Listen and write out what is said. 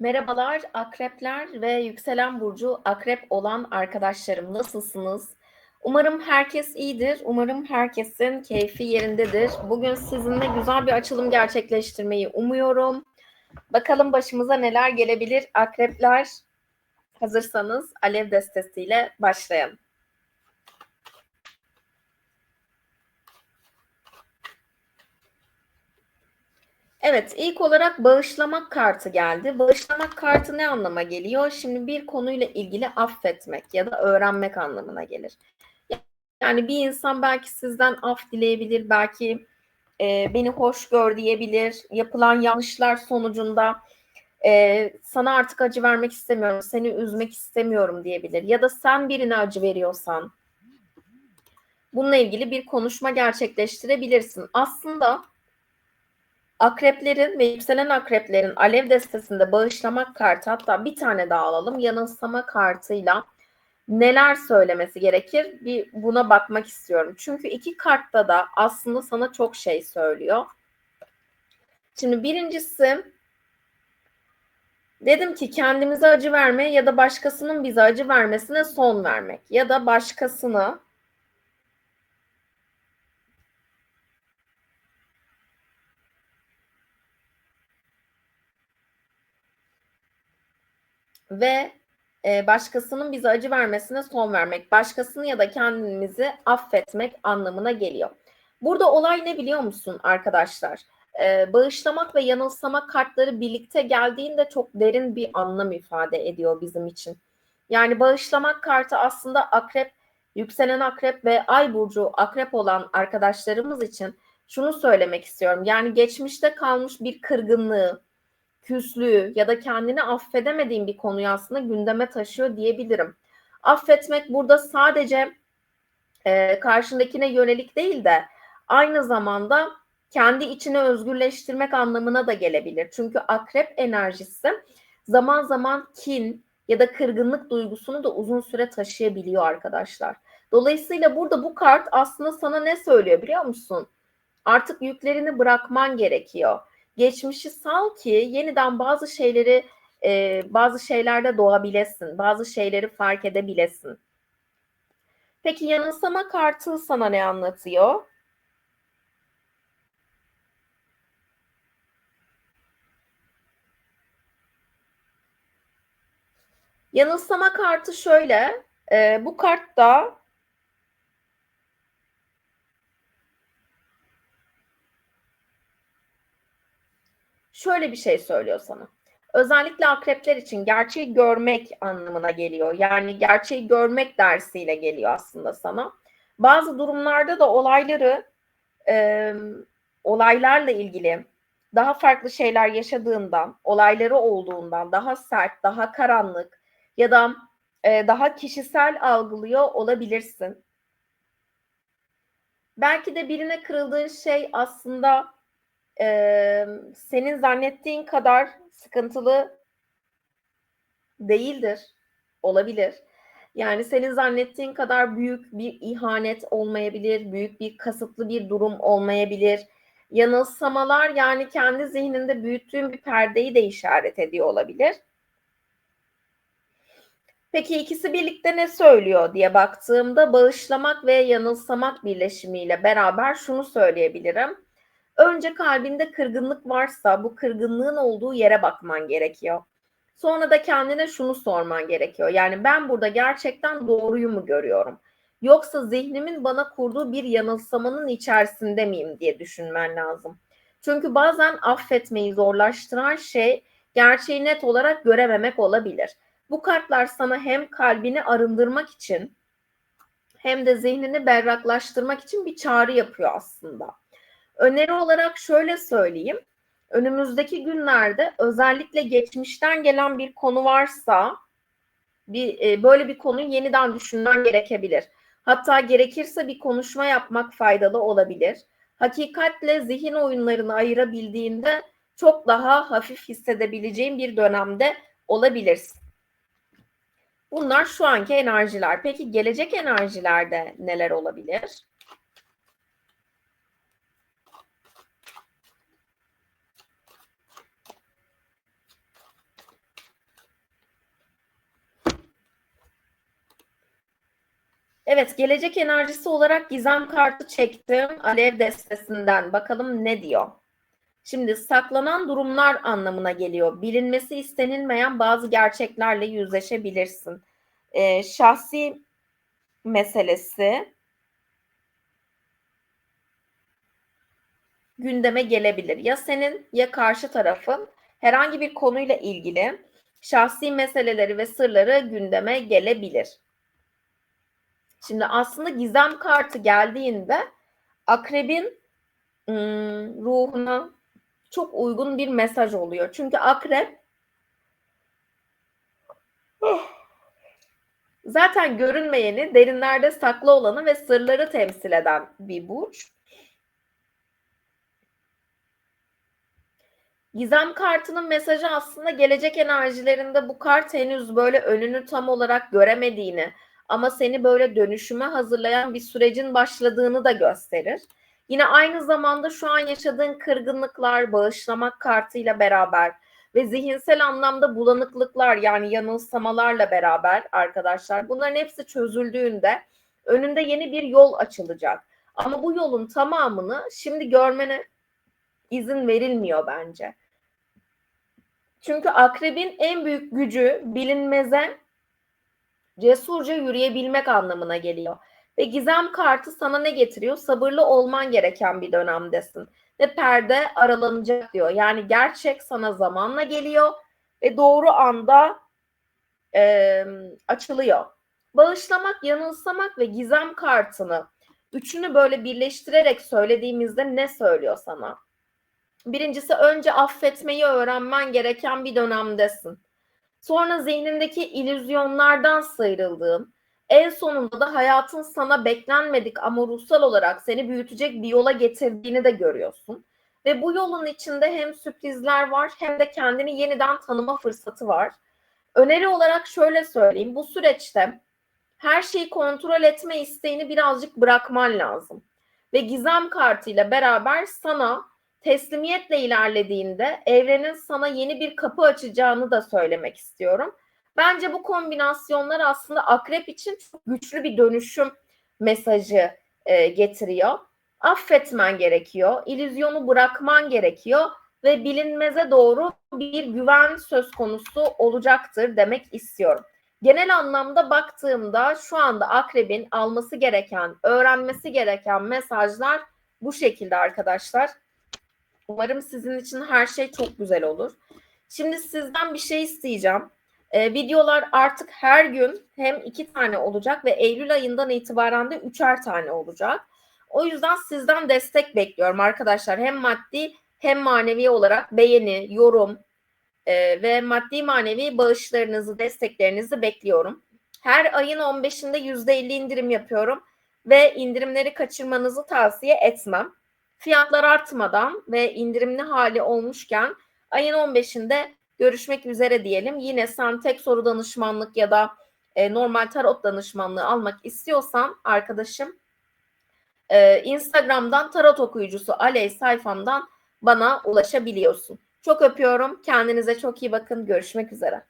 Merhabalar akrepler ve yükselen burcu akrep olan arkadaşlarım nasılsınız? Umarım herkes iyidir. Umarım herkesin keyfi yerindedir. Bugün sizinle güzel bir açılım gerçekleştirmeyi umuyorum. Bakalım başımıza neler gelebilir akrepler. Hazırsanız alev destesiyle başlayalım. Evet, ilk olarak bağışlamak kartı geldi. Bağışlamak kartı ne anlama geliyor? Şimdi bir konuyla ilgili affetmek ya da öğrenmek anlamına gelir. Yani bir insan belki sizden af dileyebilir, belki e, beni hoş gör diyebilir. Yapılan yanlışlar sonucunda e, sana artık acı vermek istemiyorum, seni üzmek istemiyorum diyebilir. Ya da sen birine acı veriyorsan bununla ilgili bir konuşma gerçekleştirebilirsin. Aslında Akreplerin ve yükselen akreplerin alev destesinde bağışlamak kartı hatta bir tane daha alalım. Yanılsama kartıyla neler söylemesi gerekir? Bir buna bakmak istiyorum. Çünkü iki kartta da aslında sana çok şey söylüyor. Şimdi birincisi dedim ki kendimize acı verme ya da başkasının bize acı vermesine son vermek ya da başkasını ve e, başkasının bize acı vermesine son vermek, başkasını ya da kendimizi affetmek anlamına geliyor. Burada olay ne biliyor musun arkadaşlar? Ee, bağışlamak ve yanılsamak kartları birlikte geldiğinde çok derin bir anlam ifade ediyor bizim için. Yani bağışlamak kartı aslında akrep, yükselen akrep ve ay burcu akrep olan arkadaşlarımız için şunu söylemek istiyorum. Yani geçmişte kalmış bir kırgınlığı, küslüğü ya da kendini affedemediğin bir konuyu aslında gündeme taşıyor diyebilirim. Affetmek burada sadece e, karşındakine yönelik değil de aynı zamanda kendi içini özgürleştirmek anlamına da gelebilir. Çünkü akrep enerjisi zaman zaman kin ya da kırgınlık duygusunu da uzun süre taşıyabiliyor arkadaşlar. Dolayısıyla burada bu kart aslında sana ne söylüyor biliyor musun? Artık yüklerini bırakman gerekiyor geçmişi sal ki yeniden bazı şeyleri e, bazı şeylerde doğabilesin, bazı şeyleri fark edebilesin. Peki yanılsama kartı sana ne anlatıyor? Yanılsama kartı şöyle, e, bu kartta şöyle bir şey söylüyor sana. Özellikle akrepler için gerçeği görmek anlamına geliyor. Yani gerçeği görmek dersiyle geliyor aslında sana. Bazı durumlarda da olayları e, olaylarla ilgili daha farklı şeyler yaşadığından, olayları olduğundan daha sert, daha karanlık ya da e, daha kişisel algılıyor olabilirsin. Belki de birine kırıldığın şey aslında e, senin zannettiğin kadar sıkıntılı değildir. Olabilir. Yani senin zannettiğin kadar büyük bir ihanet olmayabilir, büyük bir kasıtlı bir durum olmayabilir. Yanılsamalar yani kendi zihninde büyüttüğün bir perdeyi de işaret ediyor olabilir. Peki ikisi birlikte ne söylüyor diye baktığımda bağışlamak ve yanılsamak birleşimiyle beraber şunu söyleyebilirim. Önce kalbinde kırgınlık varsa bu kırgınlığın olduğu yere bakman gerekiyor. Sonra da kendine şunu sorman gerekiyor. Yani ben burada gerçekten doğruyu mu görüyorum? Yoksa zihnimin bana kurduğu bir yanılsamanın içerisinde miyim diye düşünmen lazım. Çünkü bazen affetmeyi zorlaştıran şey gerçeği net olarak görememek olabilir. Bu kartlar sana hem kalbini arındırmak için hem de zihnini berraklaştırmak için bir çağrı yapıyor aslında. Öneri olarak şöyle söyleyeyim. Önümüzdeki günlerde özellikle geçmişten gelen bir konu varsa bir e, böyle bir konuyu yeniden düşünmen gerekebilir. Hatta gerekirse bir konuşma yapmak faydalı olabilir. Hakikatle zihin oyunlarını ayırabildiğinde çok daha hafif hissedebileceğin bir dönemde olabilirsin. Bunlar şu anki enerjiler. Peki gelecek enerjilerde neler olabilir? Evet, gelecek enerjisi olarak gizem kartı çektim alev destesinden. Bakalım ne diyor? Şimdi saklanan durumlar anlamına geliyor. Bilinmesi istenilmeyen bazı gerçeklerle yüzleşebilirsin. Ee, şahsi meselesi gündeme gelebilir. Ya senin ya karşı tarafın herhangi bir konuyla ilgili şahsi meseleleri ve sırları gündeme gelebilir. Şimdi aslında gizem kartı geldiğinde akrebin ım, ruhuna çok uygun bir mesaj oluyor. Çünkü akrep zaten görünmeyeni, derinlerde saklı olanı ve sırları temsil eden bir burç. Gizem kartının mesajı aslında gelecek enerjilerinde bu kart henüz böyle önünü tam olarak göremediğini ama seni böyle dönüşüme hazırlayan bir sürecin başladığını da gösterir. Yine aynı zamanda şu an yaşadığın kırgınlıklar, bağışlamak kartıyla beraber ve zihinsel anlamda bulanıklıklar yani yanılsamalarla beraber arkadaşlar bunların hepsi çözüldüğünde önünde yeni bir yol açılacak. Ama bu yolun tamamını şimdi görmene izin verilmiyor bence. Çünkü akrebin en büyük gücü bilinmeze cesurca yürüyebilmek anlamına geliyor. Ve gizem kartı sana ne getiriyor? Sabırlı olman gereken bir dönemdesin. Ve perde aralanacak diyor. Yani gerçek sana zamanla geliyor ve doğru anda e, açılıyor. Bağışlamak, yanılsamak ve gizem kartını üçünü böyle birleştirerek söylediğimizde ne söylüyor sana? Birincisi önce affetmeyi öğrenmen gereken bir dönemdesin. Sonra zihnindeki illüzyonlardan sıyrıldığın, en sonunda da hayatın sana beklenmedik ama ruhsal olarak seni büyütecek bir yola getirdiğini de görüyorsun. Ve bu yolun içinde hem sürprizler var hem de kendini yeniden tanıma fırsatı var. Öneri olarak şöyle söyleyeyim. Bu süreçte her şeyi kontrol etme isteğini birazcık bırakman lazım. Ve gizem kartıyla beraber sana teslimiyetle ilerlediğinde evrenin sana yeni bir kapı açacağını da söylemek istiyorum. Bence bu kombinasyonlar aslında akrep için çok güçlü bir dönüşüm mesajı e, getiriyor. Affetmen gerekiyor, illüzyonu bırakman gerekiyor ve bilinmeze doğru bir güven söz konusu olacaktır demek istiyorum. Genel anlamda baktığımda şu anda akrebin alması gereken, öğrenmesi gereken mesajlar bu şekilde arkadaşlar. Umarım sizin için her şey çok güzel olur. Şimdi sizden bir şey isteyeceğim. Ee, videolar artık her gün hem iki tane olacak ve Eylül ayından itibaren de üçer tane olacak. O yüzden sizden destek bekliyorum arkadaşlar. Hem maddi hem manevi olarak beğeni, yorum e, ve maddi manevi bağışlarınızı, desteklerinizi bekliyorum. Her ayın 15'inde %50 indirim yapıyorum ve indirimleri kaçırmanızı tavsiye etmem. Fiyatlar artmadan ve indirimli hali olmuşken ayın 15'inde görüşmek üzere diyelim. Yine sen tek soru danışmanlık ya da e, normal tarot danışmanlığı almak istiyorsan arkadaşım e, Instagram'dan tarot okuyucusu Aley sayfamdan bana ulaşabiliyorsun. Çok öpüyorum. Kendinize çok iyi bakın. Görüşmek üzere.